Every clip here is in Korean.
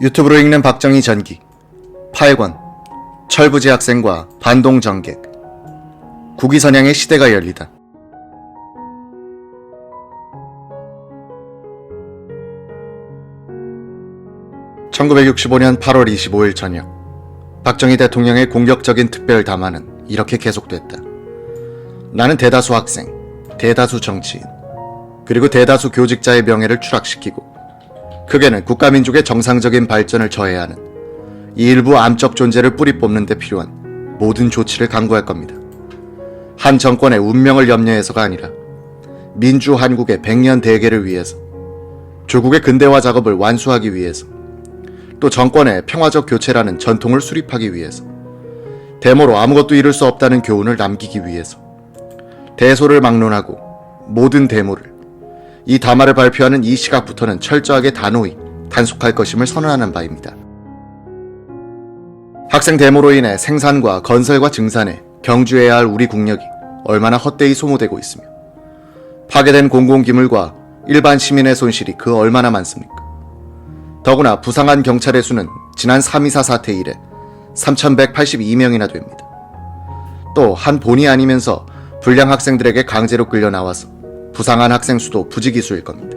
유튜브로 읽는 박정희 전기 8권 철부지 학생과 반동 정객 국위선양의 시대가 열리다 1965년 8월 25일 저녁 박정희 대통령의 공격적인 특별 담화는 이렇게 계속됐다. 나는 대다수 학생, 대다수 정치인, 그리고 대다수 교직자의 명예를 추락시키고 크게는 국가민족의 정상적인 발전을 저해야 하는 이 일부 암적 존재를 뿌리 뽑는 데 필요한 모든 조치를 강구할 겁니다. 한 정권의 운명을 염려해서가 아니라 민주 한국의 백년 대계를 위해서 조국의 근대화 작업을 완수하기 위해서 또 정권의 평화적 교체라는 전통을 수립하기 위해서 데모로 아무것도 이룰 수 없다는 교훈을 남기기 위해서 대소를 막론하고 모든 데모를 이 담화를 발표하는 이 시각부터는 철저하게 단호히 단속할 것임을 선언하는 바입니다. 학생 데모로 인해 생산과 건설과 증산에 경주해야 할 우리 국력이 얼마나 헛되이 소모되고 있으며 파괴된 공공기물과 일반 시민의 손실이 그 얼마나 많습니까? 더구나 부상한 경찰의 수는 지난 3.24 사태 이래 3,182명이나 됩니다. 또 한 본이 아니면서 불량 학생들에게 강제로 끌려 나와서 부상한 학생 수도 부지기수일 겁니다.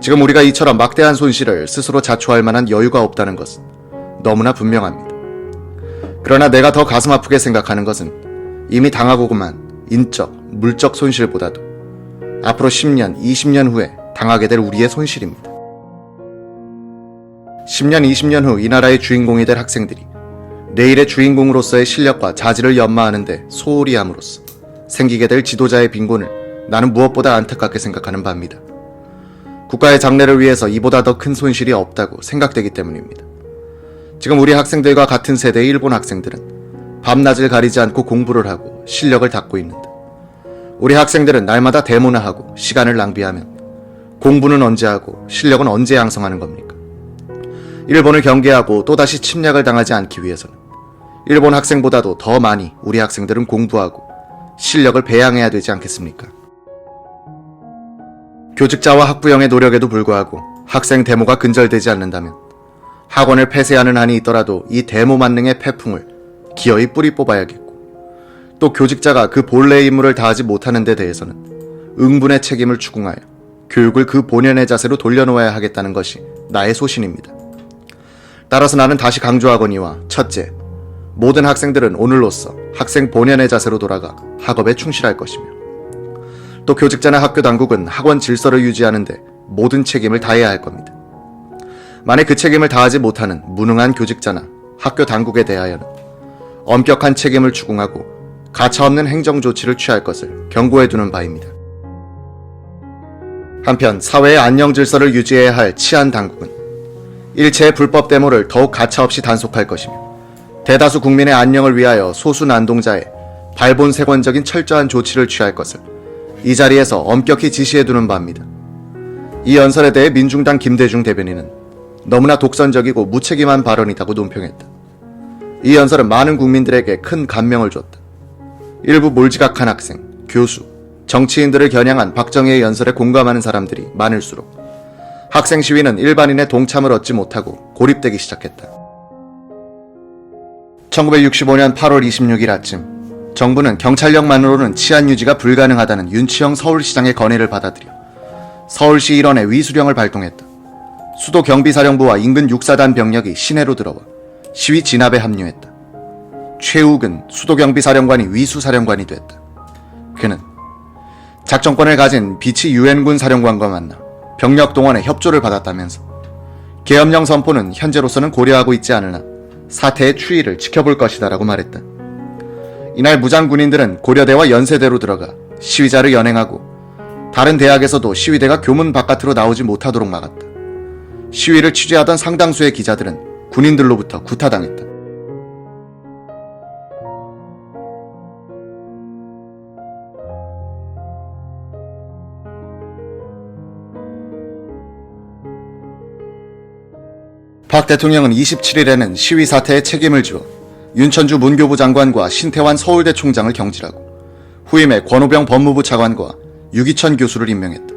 지금 우리가 이처럼 막대한 손실을 스스로 자초할 만한 여유가 없다는 것은 너무나 분명합니다. 그러나 내가 더 가슴 아프게 생각하는 것은 이미 당하고 그만 인적, 물적 손실보다도 앞으로 10년, 20년 후에 당하게 될 우리의 손실입니다. 10년, 20년 후 이 나라의 주인공이 될 학생들이 내일의 주인공으로서의 실력과 자질을 연마하는데 소홀히 함으로써 생기게 될 지도자의 빈곤을 나는 무엇보다 안타깝게 생각하는 바입니다. 국가의 장래를 위해서 이보다 더 큰 손실이 없다고 생각되기 때문입니다. 지금 우리 학생들과 같은 세대의 일본 학생들은 밤낮을 가리지 않고 공부를 하고 실력을 닦고 있는데 우리 학생들은 날마다 데모나 하고 시간을 낭비하면 공부는 언제 하고 실력은 언제 양성하는 겁니까? 일본을 경계하고 또다시 침략을 당하지 않기 위해서는 일본 학생보다도 더 많이 우리 학생들은 공부하고 실력을 배양해야 되지 않겠습니까? 교직자와 학부형의 노력에도 불구하고 학생 데모가 근절되지 않는다면 학원을 폐쇄하는 한이 있더라도 이 데모 만능의 패풍을 기어이 뿌리 뽑아야겠고 또 교직자가 그 본래의 임무를 다하지 못하는 데 대해서는 응분의 책임을 추궁하여 교육을 그 본연의 자세로 돌려놓아야 하겠다는 것이 나의 소신입니다. 따라서 나는 다시 강조하거니와 첫째, 모든 학생들은 오늘로써 학생 본연의 자세로 돌아가 학업에 충실할 것이며 또 교직자나 학교 당국은 학원 질서를 유지하는데 모든 책임을 다해야 할 겁니다. 만약 그 책임을 다하지 못하는 무능한 교직자나 학교 당국에 대하여는 엄격한 책임을 추궁하고 가차없는 행정 조치를 취할 것을 경고해 두는 바입니다. 한편 사회의 안녕 질서를 유지해야 할 치안 당국은 일체의 불법 데모를 더욱 가차없이 단속할 것이며 대다수 국민의 안녕을 위하여 소수 난동자의 발본색원적인 철저한 조치를 취할 것을 이 자리에서 엄격히 지시해 두는 바입니다. 이 연설에 대해 민중당 김대중 대변인은 너무나 독선적이고 무책임한 발언이라고 논평했다. 이 연설은 많은 국민들에게 큰 감명을 줬다. 일부 몰지각한 학생, 교수, 정치인들을 겨냥한 박정희의 연설에 공감하는 사람들이 많을수록 학생 시위는 일반인의 동참을 얻지 못하고 고립되기 시작했다. 1965년 8월 26일 아침, 정부는 경찰력만으로는 치안 유지가 불가능하다는 윤치영 서울시장의 건의를 받아들여 서울시 일원의 위수령을 발동했다. 수도 경비사령부와 인근 육사단 병력이 시내로 들어와 시위 진압에 합류했다. 최욱은 수도 경비사령관이 위수사령관이 됐다. 그는 작전권을 가진 비치 유엔군 사령관과 만나 병력 동원에 협조를 받았다면서 계엄령 선포는 현재로서는 고려하고 있지 않으나 사태의 추이를 지켜볼 것이다라고 말했다. 이날 무장 군인들은 고려대와 연세대로 들어가 시위자를 연행하고 다른 대학에서도 시위대가 교문 바깥으로 나오지 못하도록 막았다. 시위를 취재하던 상당수의 기자들은 군인들로부터 구타당했다. 박 대통령은 27일에는 시위 사태에 책임을 지어 윤천주 문교부 장관과 신태환 서울대 총장을 경질하고 후임에 권오병 법무부 차관과 유기천 교수를 임명했다.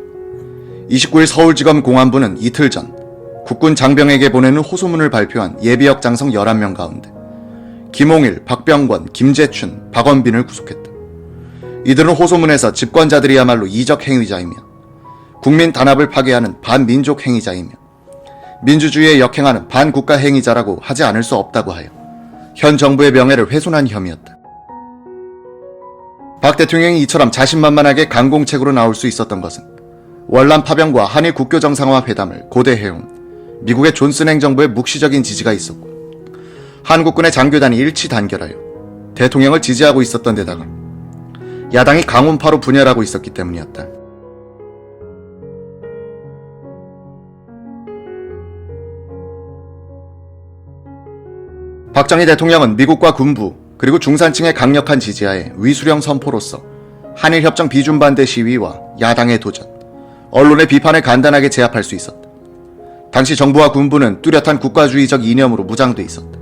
29일 서울지검 공안부는 이틀 전 국군 장병에게 보내는 호소문을 발표한 예비역 장성 11명 가운데 김홍일, 박병권, 김재춘, 박원빈을 구속했다. 이들은 호소문에서 집권자들이야말로 이적 행위자이며 국민 단합을 파괴하는 반민족 행위자이며 민주주의에 역행하는 반국가 행위자라고 하지 않을 수 없다고 하여 현 정부의 명예를 훼손한 혐의였다. 박 대통령이 이처럼 자신만만하게 강공책으로 나올 수 있었던 것은 월남 파병과 한일 국교 정상화 회담을 고대해온 미국의 존슨 행정부의 묵시적인 지지가 있었고 한국군의 장교단이 일치 단결하여 대통령을 지지하고 있었던 데다가 야당이 강원파로 분열하고 있었기 때문이었다. 박정희 대통령은 미국과 군부 그리고 중산층의 강력한 지지하에 위수령 선포로서 한일 협정 비준 반대 시위와 야당의 도전, 언론의 비판을 간단하게 제압할 수 있었다. 당시 정부와 군부는 뚜렷한 국가주의적 이념으로 무장돼 있었다.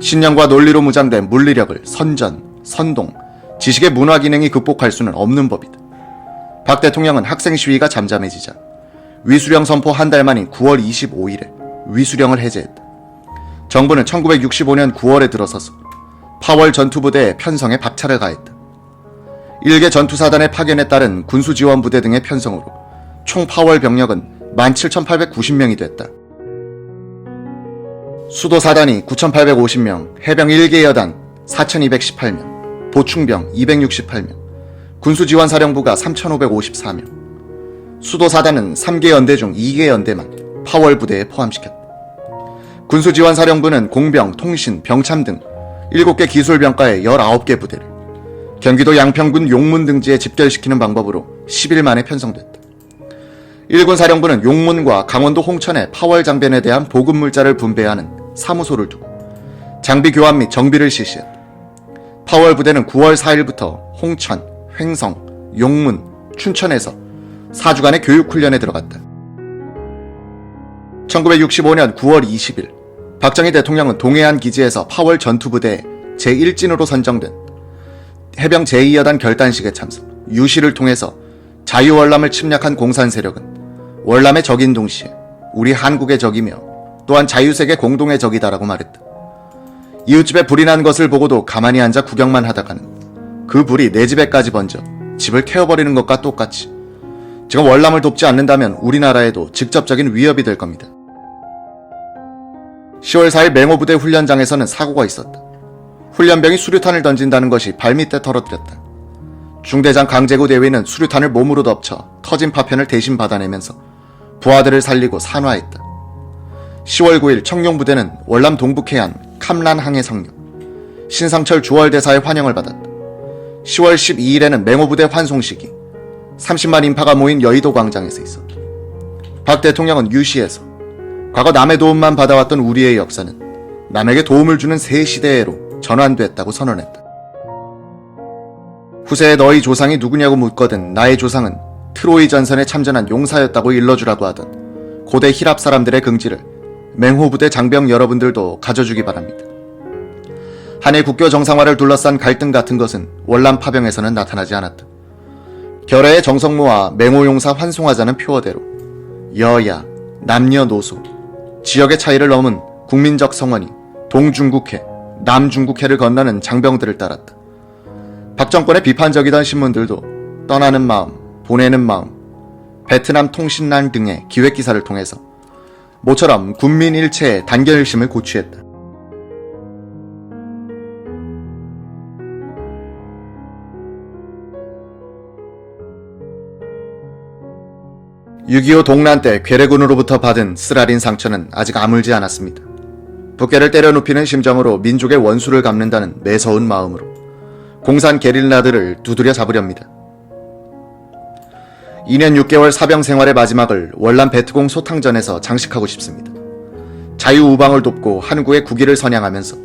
신념과 논리로 무장된 물리력을 선전, 선동, 지식의 문화 기능이 극복할 수는 없는 법이다. 박 대통령은 학생 시위가 잠잠해지자 위수령 선포 한 달 만인 9월 25일에 위수령을 해제했다. 정부는 1965년 9월에 들어서서 파월 전투부대에 편성에 박차를 가했다. 일개 전투사단의 파견에 따른 군수지원부대 등의 편성으로 총 파월 병력은 17,890명이 됐다. 수도사단이 9,850명, 해병 1개 여단 4,218명, 보충병 268명, 군수지원사령부가 3,554명, 수도사단은 3개 연대 중 2개 연대만 파월 부대에 포함시켰다. 군수지원사령부는 공병, 통신, 병참 등 7개 기술병과의 19개 부대를 경기도 양평군 용문 등지에 집결시키는 방법으로 10일 만에 편성됐다. 1군 사령부는 용문과 강원도 홍천의 파월 장변에 대한 보급 물자를 분배하는 사무소를 두고 장비 교환 및 정비를 실시했다. 파월 부대는 9월 4일부터 홍천, 횡성, 용문, 춘천에서 4주간의 교육 훈련에 들어갔다. 1965년 9월 20일 박정희 대통령은 동해안 기지에서 파월 전투부대 제1진으로 선정된 해병 제2여단 결단식에 참석, 유시를 통해서 자유월남을 침략한 공산 세력은 월남의 적인 동시에 우리 한국의 적이며 또한 자유세계 공동의 적이다라고 말했다. 이웃집에 불이 난 것을 보고도 가만히 앉아 구경만 하다가는 그 불이 내 집에까지 번져 집을 태워버리는 것과 똑같이 지금 월남을 돕지 않는다면 우리나라에도 직접적인 위협이 될 겁니다. 10월 4일 맹호부대 훈련장에서는 사고가 있었다. 훈련병이 수류탄을 던진다는 것이 발밑에 털어뜨렸다. 중대장 강제구 대위는 수류탄을 몸으로 덮쳐 터진 파편을 대신 받아내면서 부하들을 살리고 산화했다. 10월 9일 청룡부대는 월남 동북 해안 캄란항에 상륙, 신상철 주월대사의 환영을 받았다. 10월 12일에는 맹호부대 환송식이 30만 인파가 모인 여의도 광장에서 있었다. 박 대통령은 유시에서 과거 남의 도움만 받아왔던 우리의 역사는 남에게 도움을 주는 새 시대로 전환됐다고 선언했다. 후세에 너희 조상이 누구냐고 묻거든 나의 조상은 트로이 전선에 참전한 용사였다고 일러주라고 하던 고대 히랍 사람들의 긍지를 맹호부대 장병 여러분들도 가져주기 바랍니다. 한일 국교 정상화를 둘러싼 갈등 같은 것은 월남 파병에서는 나타나지 않았다. 결의의 정성모와 맹호용사 환송하자는 표어대로 여야, 남녀노소, 지역의 차이를 넘은 국민적 성원이 동중국해, 남중국해를 건너는 장병들을 따랐다. 박정권에 비판적이던 신문들도 떠나는 마음, 보내는 마음, 베트남 통신난 등의 기획기사를 통해서 모처럼 군민 일체의 단결심을 고취했다. (6.25) 동란 때 괴뢰군으로부터 받은 쓰라린 상처는 아직 아물지 않았습니다. 부캐를 때려 눕히는 심정으로 민족의 원수를 갚는다는 매서운 마음으로 공산 게릴라들을 두드려 잡으렵니다. 2년 6개월 사병 생활의 마지막을 월남 베트공 소탕전에서 장식하고 싶습니다. 자유우방을 돕고 한국의 국위를 선양하면서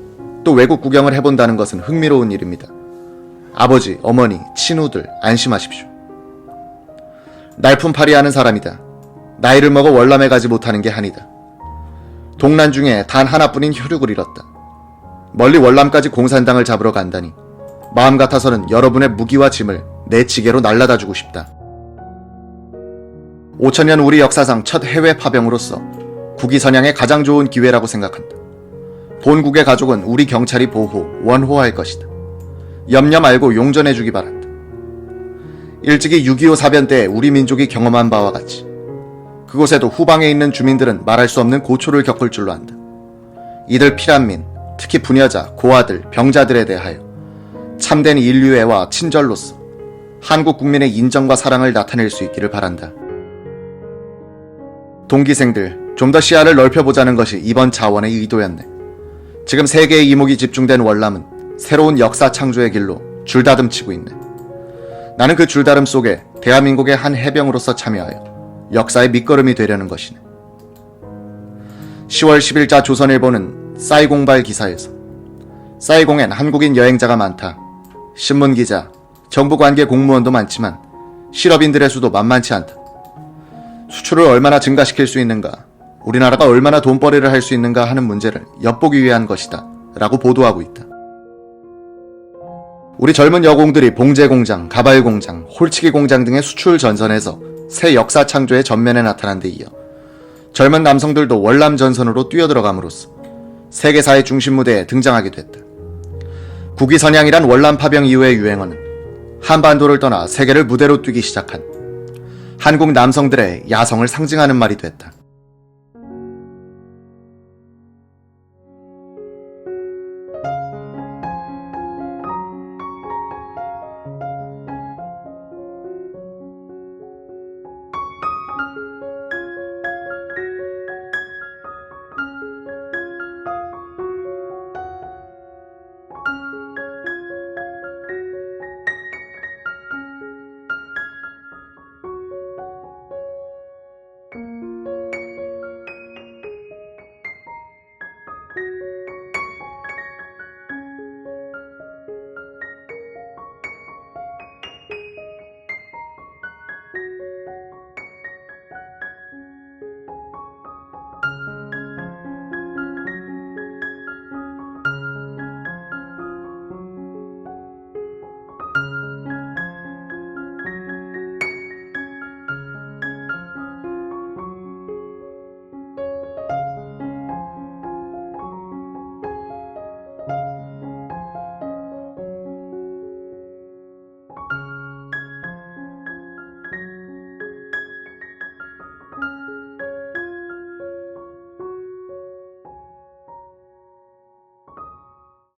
또 외국 구경을 해본다는 것은 흥미로운 일입니다. 아버지, 어머니, 친구들 안심하십시오. 날품팔이 하는 사람이다. 나이를 먹어 월남에 가지 못하는 게 한이다. 동란 중에 단 하나뿐인 혈육을 잃었다. 멀리 월남까지 공산당을 잡으러 간다니 마음 같아서는 여러분의 무기와 짐을 내 지게로 날라다 주고 싶다. 5천년 우리 역사상 첫 해외 파병으로서 국위 선양의 가장 좋은 기회라고 생각한다. 본국의 가족은 우리 경찰이 보호, 원호할 것이다. 염려 말고 용전해주기 바란다. 일찍이 6.25 사변 때 우리 민족이 경험한 바와 같이 그곳에도 후방에 있는 주민들은 말할 수 없는 고초를 겪을 줄로 안다. 이들 피란민, 특히 부녀자, 고아들, 병자들에 대하여 참된 인류애와 친절로서 한국 국민의 인정과 사랑을 나타낼 수 있기를 바란다. 동기생들, 좀 더 시야를 넓혀보자는 것이 이번 자원의 의도였네. 지금 세계의 이목이 집중된 월남은 새로운 역사 창조의 길로 줄다듬치고 있네. 나는 그 줄다름 속에 대한민국의 한 해병으로서 참여하여 역사의 밑거름이 되려는 것이네. 10월 10일자 조선일보는 사이공발 기사에서 사이공엔 한국인 여행자가 많다. 신문 기자, 정부 관계 공무원도 많지만 실업인들의 수도 만만치 않다. 수출을 얼마나 증가시킬 수 있는가, 우리나라가 얼마나 돈벌이를 할 수 있는가 하는 문제를 엿보기 위한 것이다. 라고 보도하고 있다. 우리 젊은 여공들이 봉제 공장, 가발 공장, 홀치기 공장 등의 수출 전선에서 새 역사 창조의 전면에 나타난 데 이어 젊은 남성들도 월남 전선으로 뛰어들어감으로써 세계사의 중심 무대에 등장하게 됐다. 국위 선양이란 월남 파병 이후의 유행어는 한반도를 떠나 세계를 무대로 뛰기 시작한 한국 남성들의 야성을 상징하는 말이 됐다.